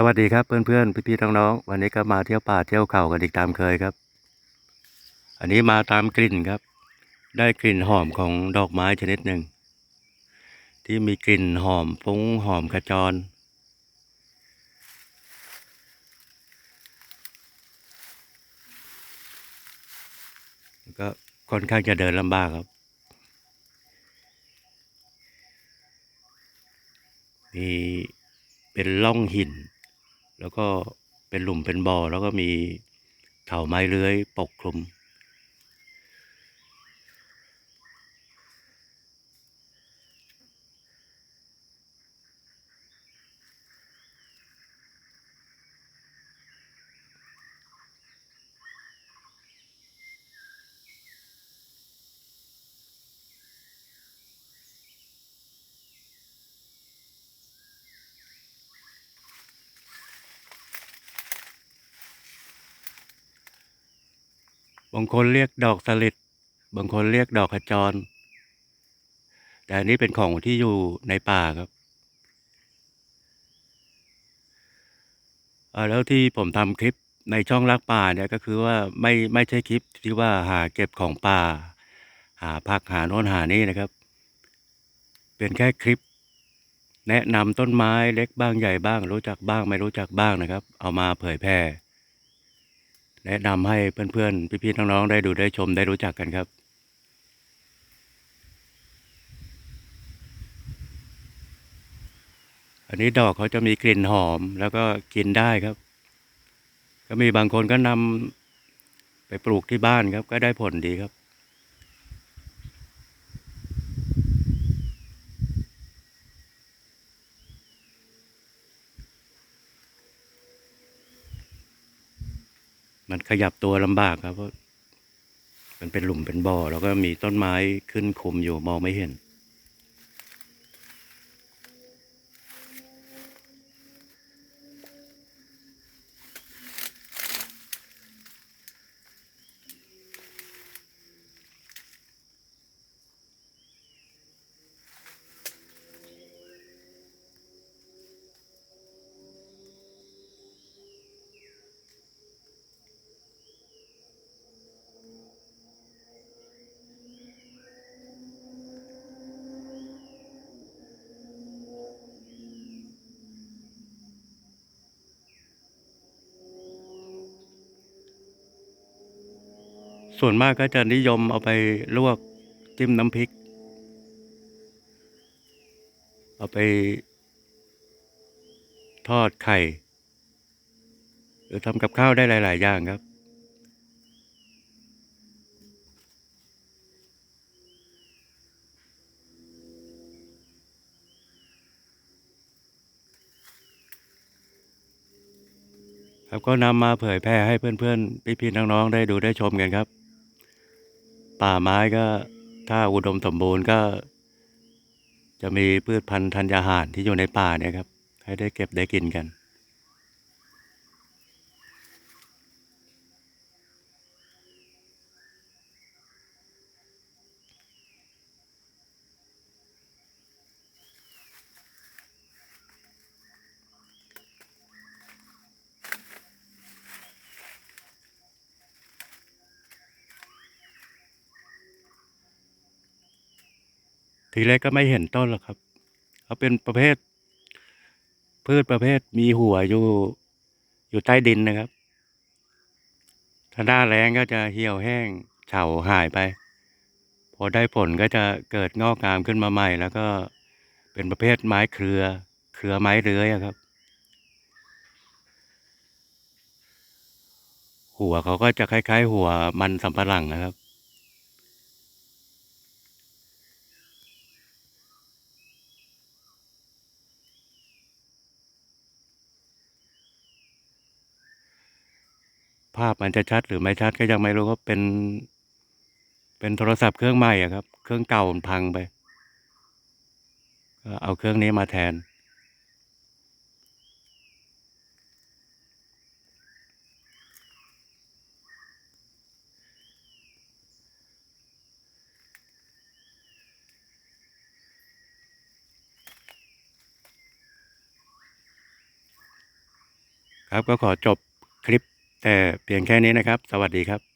สวัสดีครับเพื่อนๆพี่ๆน้องๆวันนี้ก็มาเที่ยวป่าเที่ยวเขากันอีกตามเคยครับ อันนี้มาตามกลิ่นครับ ได้กลิ่นหอมของดอกไม้ชนิดหนึ่ง ที่มีกลิ่นหอมฟุ้งหอมขจร ก็ค่อนข้างจะเดินลำบากครับ มีเป็นร่องหิน แล้วก็เป็นหลุมเป็นบ่อแล้วก็มีเถาไม้เลื้อยปกคลุม บางคนเรียกดอกสลิดบางคนเรียกดอกขจร แต่อันนี้เป็นของที่อยู่ในป่าครับแล้วที่ผมทำคลิปในช่องรักป่าเนี่ยก็คือว่าไม่ไม่ใช่คลิปที่ว่าหาเก็บของป่า หาผักหาโน่นหานี่นะครับ เป็นแค่คลิป แนะนำต้นไม้เล็กบ้างใหญ่บ้าง รู้จักบ้างไม่รู้จักบ้างนะครับ เอามาเผยแพร่ แนะนำให้เพื่อนๆ พี่ๆ น้องๆ ได้ดูได้ชมได้รู้จักกันครับอันนี้ดอกเขาจะมีกลิ่นหอมแล้วก็กินได้ครับ ก็มีบางคนก็นำไปปลูกที่บ้านครับ ก็ได้ผลดีครับ มันขยับตัวลำบากครับเพราะมันเป็นหลุมเป็นบ่อ แล้วก็มีต้นไม้ขึ้นคุมอยู่มองไม่เห็น ส่วนมากก็จะนิยมเอาไปลวกจิ้มน้ำพริก เอาไป ทอดไข่ หรือทำกับข้าวได้หลาย ๆ อย่างครับ ครับก็นำมาเผยแพร่ให้เพื่อน ๆ พี่ ๆ น้อง ๆ ได้ดูได้ชมกันครับ ป่าไม้ก็ถ้าอุดมสมบูรณ์ก็ จะมีพืชพันธุ์ธัญญาหารที่อยู่ในป่าเนี่ยครับ ให้ได้เก็บได้กินกัน ทีแรกก็ไม่เห็นต้นหรอกครับเขาเป็นประเภท พืชประเภทมีหัวอยู่อยู่ใต้ดินนะครับถ้าหน้าแล้งก็จะเหี่ยวแห้งเฉาหายไป พอได้ผลก็จะเกิดงอกงามขึ้นมาใหม่ แล้วก็เป็นประเภทไม้เครือ เครือไม้เลื้อยครับ หัวเขาก็จะคล้าย ๆ หัวมันสำปะหลังนะครับ ภาพมันจะชัดหรือไม่ชัดก็ยังไม่รู้ว่าเป็น เป็นโทรศัพท์เครื่องใหม่อะครับ เครื่องเก่ามันพังไปก็เอาเครื่องนี้มาแทน ครับก็ขอจบคลิป แต่เพียงแค่นี้นะครับ สวัสดีครับ